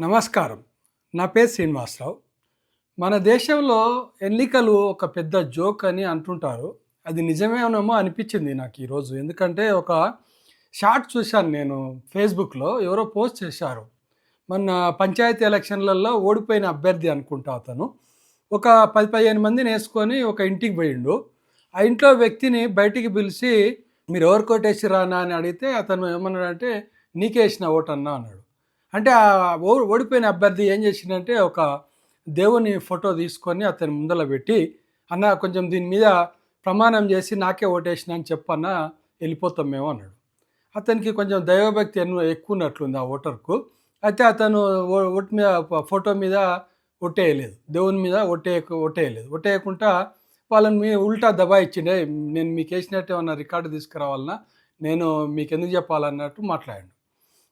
నమస్కారం. నా పేరు శ్రీనివాసరావు. మన దేశంలో ఎన్నికలు ఒక పెద్ద జోక్ అని అంటుంటారు. అది నిజమేనేమో అనిపించింది నాకు ఈరోజు. ఎందుకంటే ఒక షార్ట్ చూశాను నేను ఫేస్బుక్లో. ఎవరో పోస్ట్ చేశారు. మన పంచాయతీ ఎలక్షన్లలో ఓడిపోయిన అభ్యర్థి అనుకుంటా అతను. ఒక పది పదిహేను మందిని వేసుకొని ఒక ఇంటికి పోయిండు. ఆ ఇంట్లో వ్యక్తిని బయటికి పిలిచి మీరు ఎవరు కొట్టేసి రానా అని అడిగితే అతను ఏమన్నాడంటే నీకేసిన ఓటన్నా అన్నాడు. అంటే ఆ ఓ- ఓడిపోయిన అభ్యర్థి ఏం చేసిందంటే ఒక దేవుని ఫోటో తీసుకొని అతని ముందర పెట్టి అన్న కొంచెం దీని మీద ప్రమాణం చేసి నాకే ఓటేసిన అని చెప్పన్న వెళ్ళిపోతాం మేము అన్నాడు. అతనికి కొంచెం దైవభక్తి ఎన్నో ఎక్కువ ఉన్నట్లుంది ఆ ఓటర్కు. అయితే అతను ఓటు మీద ఫోటో మీద ఒట్టేయలేదు దేవుని మీద ఒట్టే ఒట్టేయలేదు ఒట్టేయకుండా వాళ్ళని మీ ఉల్టా దబా ఇచ్చిండే. నేను మీకు వేసినట్టు ఏమన్నా రికార్డు తీసుకురావాలన్నా నేను మీకు ఎందుకు చెప్పాలన్నట్టు మాట్లాడాను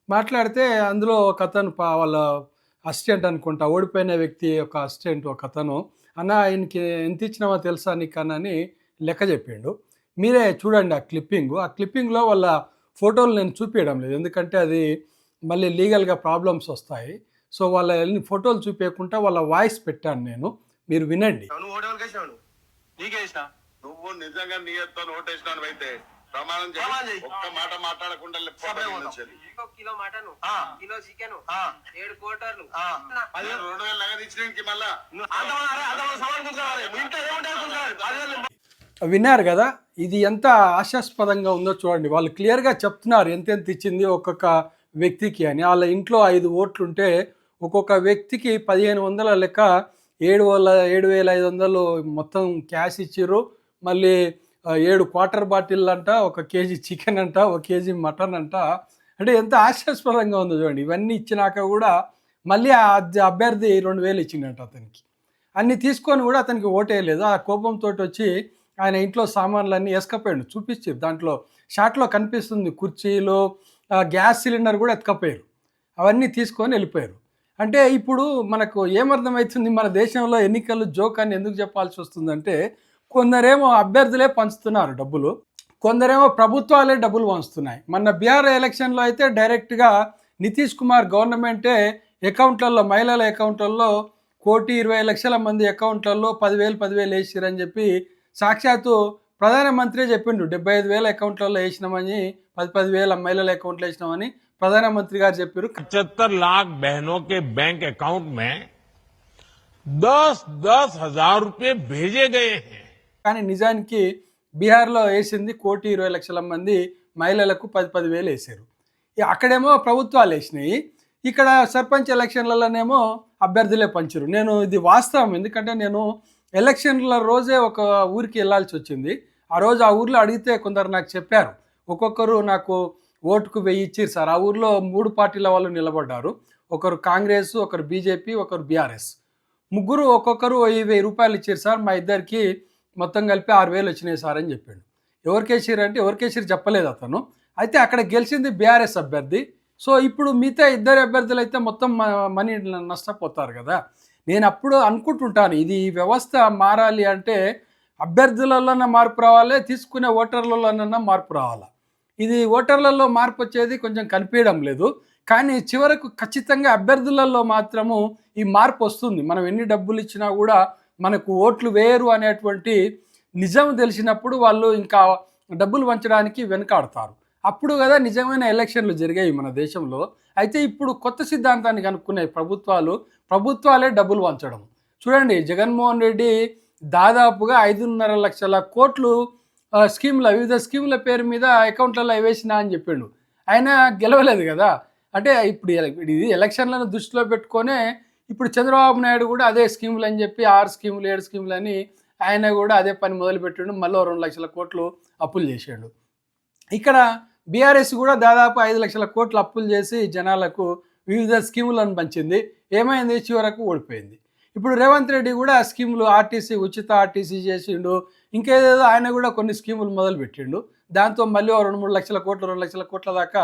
మాట్లాడితే అందులో ఒక అతను పా- వాళ్ళ అసిస్టెంట్ అనుకుంటా ఓడిపోయిన వ్యక్తి ఒక అసిస్టెంట్ ఒక అతను. అన్న ఆయనకి ఎంత ఇచ్చినామో తెలుసా నీకు? అన్న అని లెక్క చెప్పిండు. మీరే చూడండి ఆ క్లిప్పింగ్. ఆ క్లిప్పింగ్లో వాళ్ళ ఫోటోలు నేను చూపించడం లేదు. ఎందుకంటే అది మళ్ళీ లీగల్గా ప్రాబ్లమ్స్ వస్తాయి. సో వాళ్ళ ఫోటోలు చూపించకుండా వాళ్ళ వాయిస్ పెట్టాను నేను. మీరు వినండి. నువ్వు నిజంగా నీయతో ఓటేసినావు అయితే ప్రమాణం చేయి. ఒక్క మాట మాట్లాడకుండా కిలో మటన్. Kilo chicken. ఏడు కోటర్లు. రెండు వేల నగదు ఇచ్చినానికి మళ్ళా. విన్నారు కదా ఇది ఎంత ఆశాస్పదంగా ఉందో చూడండి. వాళ్ళు క్లియర్గా చెప్తున్నారు ఎంతెంత ఇచ్చింది ఒక్కొక్క వ్యక్తికి అని. వాళ్ళ ఇంట్లో ఐదు ఓట్లు ఉంటే ఒక్కొక్క వ్యక్తికి పదిహేను వందల లెక్క ఏడు వేల ఏడు వేల ఐదు వందలు మొత్తం క్యాష్ ఇచ్చిర్రు. మళ్ళీ ఏడు క్వార్టర్ బాటిల్ అంట ఒక కేజీ చికెన్ అంట ఒక కేజీ మటన్ అంట. అంటే ఎంత ఆశాస్పదంగా ఉందో చూడండి. ఇవన్నీ ఇచ్చినాక కూడా మళ్ళీ ఆ అభ్యర్థి రెండు వేలు ఇచ్చిండంట అతనికి. అన్ని తీసుకొని కూడా అతనికి ఓటేయలేదు ఆ కోపంతో వచ్చి ఆయన ఇంట్లో సామాన్లన్నీ ఎసుకపోయాడు చూపించారు దాంట్లో షాట్లో కనిపిస్తుంది కుర్చీలు గ్యాస్ సిలిండర్ కూడా ఎత్తుకపోయారు. అవన్నీ తీసుకొని వెళ్ళిపోయారు. అంటే ఇప్పుడు మనకు ఏమర్థమవుతుంది? మన దేశంలో ఎన్నికలు జోక్ అని ఎందుకు చెప్పాల్సి వస్తుందంటే కొందరేమో అభ్యర్థులే పంచుతున్నారు డబ్బులు కొందరేమో ప్రభుత్వాలే డబ్బులు పంచుతున్నాయి. మొన్న బీహార్ ఎలక్షన్లో అయితే డైరెక్ట్గా నితీష్ కుమార్ గవర్నమెంటే అకౌంట్లలో మహిళల అకౌంట్లలో కోటి ఇరవై లక్షల మంది అకౌంట్లలో పదివేలు పదివేలు వేసిరని చెప్పి సాక్షాత్తు ప్రధానమంత్రి చెప్పిండు. డెబ్బై ఐదు వేల అకౌంట్లలో వేసినామని పది పది వేల మహిళల అకౌంట్లో వేసినామని ప్రధానమంత్రి గారు చెప్పారు. పచ్చత్తర్ లాఖ బహనో కే బ్యాంక్ అకౌంట్ మే దస్ దస్ హజార్ రూపాయ భేజే గయే కానీ నిజానికి బీహార్లో వేసింది కోటి ఇరవై లక్షల మంది మహిళలకు పది పది వేలు వేసారు. అక్కడేమో ప్రభుత్వాలు వేసినాయి. ఇక్కడ సర్పంచ్ ఎలక్షన్లలోనేమో అభ్యర్థులే పంచరు. నేను ఇది వాస్తవం. ఎందుకంటే నేను ఎలక్షన్ల రోజే ఒక ఊరికి వెళ్ళాల్సి వచ్చింది. ఆ రోజు ఆ ఊర్లో అడిగితే కొందరు నాకు చెప్పారు. ఒక్కొక్కరు నాకు ఓటుకు వెయ్యి ఇచ్చారు సార్. ఆ ఊర్లో మూడు పార్టీల వాళ్ళు నిలబడ్డారు. ఒకరు కాంగ్రెస్ ఒకరు బీజేపీ ఒకరు బీఆర్ఎస్. ముగ్గురు ఒక్కొక్కరు వెయ్యి వెయ్యి రూపాయలు ఇచ్చారు సార్ మా ఇద్దరికి. మొత్తం కలిపి ఆరు వేలు వచ్చినాయి సార్ అని చెప్పాడు. ఎవరికేసారు అంటే ఎవరికేసారు చెప్పలేదు అతను. అయితే అక్కడ గెలిచింది బీఆర్ఎస్ అభ్యర్థి. సో ఇప్పుడు మిగతా ఇద్దరు అభ్యర్థులు అయితే మొత్తం మనీ నష్టపోతారు కదా. నేను అప్పుడు అనుకుంటుంటాను ఇది ఈ వ్యవస్థ మారాలి అంటే అభ్యర్థులలోనే మార్పు రావాలి తీసుకునే ఓటర్లలోనన్నా మార్పు రావాలి? ఇది ఓటర్లలో మార్పు వచ్చేది కొంచెం కనిపించడం లేదు. కానీ చివరకు ఖచ్చితంగా అభ్యర్థులలో మాత్రము ఈ మార్పు వస్తుంది. మనం ఎన్ని డబ్బులు ఇచ్చినా కూడా మనకు ఓట్లు వేరు అనేటువంటి నిజం తెలిసినప్పుడు వాళ్ళు ఇంకా డబ్బులు వంచడానికి వెనకాడతారు. అప్పుడు కదా నిజమైన ఎలక్షన్లు జరిగాయి మన దేశంలో. అయితే ఇప్పుడు కొత్త సిద్ధాంతాన్ని కనుక్కున్నాయి ప్రభుత్వాలు ప్రభుత్వాలే డబ్బులు వంచడం. చూడండి జగన్మోహన్ రెడ్డి దాదాపుగా ఐదున్నర లక్షల కోట్లు స్కీముల స్కీమ్ల వివిధ స్కీముల పేరు మీద అకౌంట్లలో వేసిన అని చెప్పిండు. ఆయన గెలవలేదు కదా. అంటే ఇప్పుడు ఇది ఎలక్షన్లను దృష్టిలో పెట్టుకొనే ఇప్పుడు చంద్రబాబు నాయుడు కూడా అదే స్కీములు అని చెప్పి ఆరు స్కీములు ఏడు స్కీములు అని ఆయన కూడా అదే పని మొదలుపెట్టాడు. మళ్ళీ రెండు లక్షల కోట్లు అప్పులు చేశాడు ఇక్కడ బీఆర్ఎస్ కూడా దాదాపు ఐదు లక్షల కోట్లు అప్పులు చేసి జనాలకు వివిధ స్కీములను పంచింది. ఏమైంది? చివరకు ఓడిపోయింది. ఇప్పుడు రేవంత్ రెడ్డి కూడా స్కీములు ఆర్టీసీ ఉచిత ఆర్టీసీ చేసిండు. ఇంకేదేదో ఆయన కూడా కొన్ని స్కీములు మొదలు పెట్టిండు దాంతో మళ్ళీ రెండు మూడు లక్షల కోట్లు రెండు లక్షల కోట్ల దాకా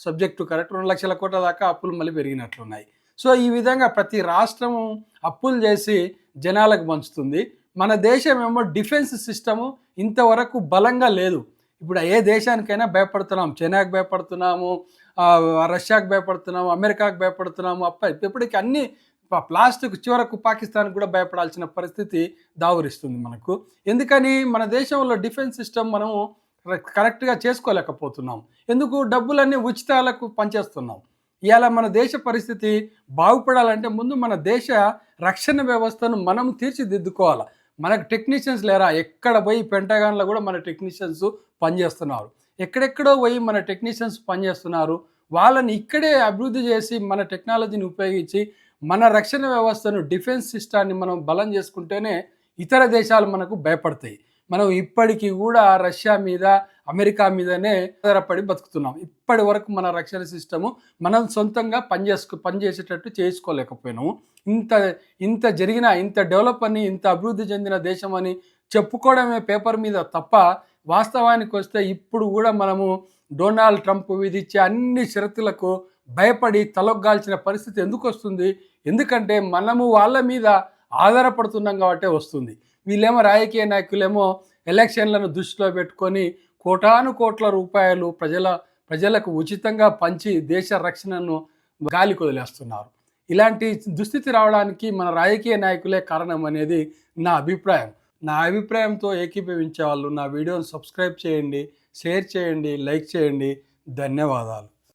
సబ్జెక్టు కరెక్ట్ రెండు లక్షల కోట్ల దాకా అప్పులు మళ్ళీ పెరిగినట్లున్నాయి. సో ఈ విధంగా ప్రతి రాష్ట్రము అప్పులు చేసి జనాలకు పంచుతుంది. మన దేశం ఏమో డిఫెన్స్ సిస్టము ఇంతవరకు బలంగా లేదు. ఇప్పుడు ఏ దేశానికైనా భయపడుతున్నాం. చైనాకి భయపడుతున్నాము రష్యాకు భయపడుతున్నాము అమెరికాకు భయపడుతున్నాము. అప్ప ఇప్పటికీ అన్ని ప్లాస్టిక్ చివరకు పాకిస్తాన్ కూడా భయపడాల్సిన పరిస్థితి దావురిస్తుంది మనకు. ఎందుకని? మన దేశంలో డిఫెన్స్ సిస్టమ్ మనము కరెక్ట్గా చేసుకోలేకపోతున్నాం. ఎందుకు? డబ్బులన్నీ ఉచితాలకు పనిచేస్తున్నాం. ఇవాళ మన దేశ పరిస్థితి బాగుపడాలంటే ముందు మన దేశ రక్షణ వ్యవస్థను మనం తీర్చిదిద్దుకోవాలి. మనకు టెక్నీషియన్స్ లేరా? ఎక్కడ పోయి పెంటగాన్లో కూడా మన టెక్నీషియన్స్ పనిచేస్తున్నారు. ఎక్కడెక్కడో పోయి మన టెక్నీషియన్స్ పనిచేస్తున్నారు. వాళ్ళని ఇక్కడే అభివృద్ధి చేసి మన టెక్నాలజీని ఉపయోగించి మన రక్షణ వ్యవస్థను డిఫెన్స్ సిస్టాన్ని మనం బలం చేసుకుంటేనే ఇతర దేశాలు మనకు భయపడతాయి. మనం ఇప్పటికీ కూడా రష్యా మీద అమెరికా మీదనే ఆధారపడి బతుకుతున్నాం. ఇప్పటి వరకు మన రక్షణ సిస్టము మనం సొంతంగా పనిచేసుకు పనిచేసేటట్టు చేసుకోలేకపోయినాము. ఇంత ఇంత జరిగిన ఇంత డెవలప్ అని ఇంత అభివృద్ధి చెందిన దేశం అని చెప్పుకోవడమే పేపర్ మీద తప్ప వాస్తవానికి వస్తే ఇప్పుడు కూడా మనము డొనాల్డ్ ట్రంప్ విధించే అన్ని షరతులకు భయపడి తలొగ్గాల్సిన పరిస్థితి ఎందుకు వస్తుంది? ఎందుకంటే మనము వాళ్ళ మీద ఆధారపడుతున్నాం కాబట్టే వస్తుంది. వీళ్ళేమో రాజకీయ నాయకులేమో ఎలక్షన్లను దృష్టిలో పెట్టుకొని కోటాను కోట్ల రూపాయలు ప్రజల ప్రజలకు ఉచితంగా పంచి దేశ రక్షణను గాలి వదిలేస్తున్నారు ఇలాంటి దుస్థితి రావడానికి మన రాజకీయ నాయకులే కారణం అనేది నా అభిప్రాయం. నా అభిప్రాయంతో ఏకీభవించే వాళ్ళు నా వీడియోని సబ్స్క్రైబ్ చేయండి షేర్ చేయండి లైక్ చేయండి. ధన్యవాదాలు.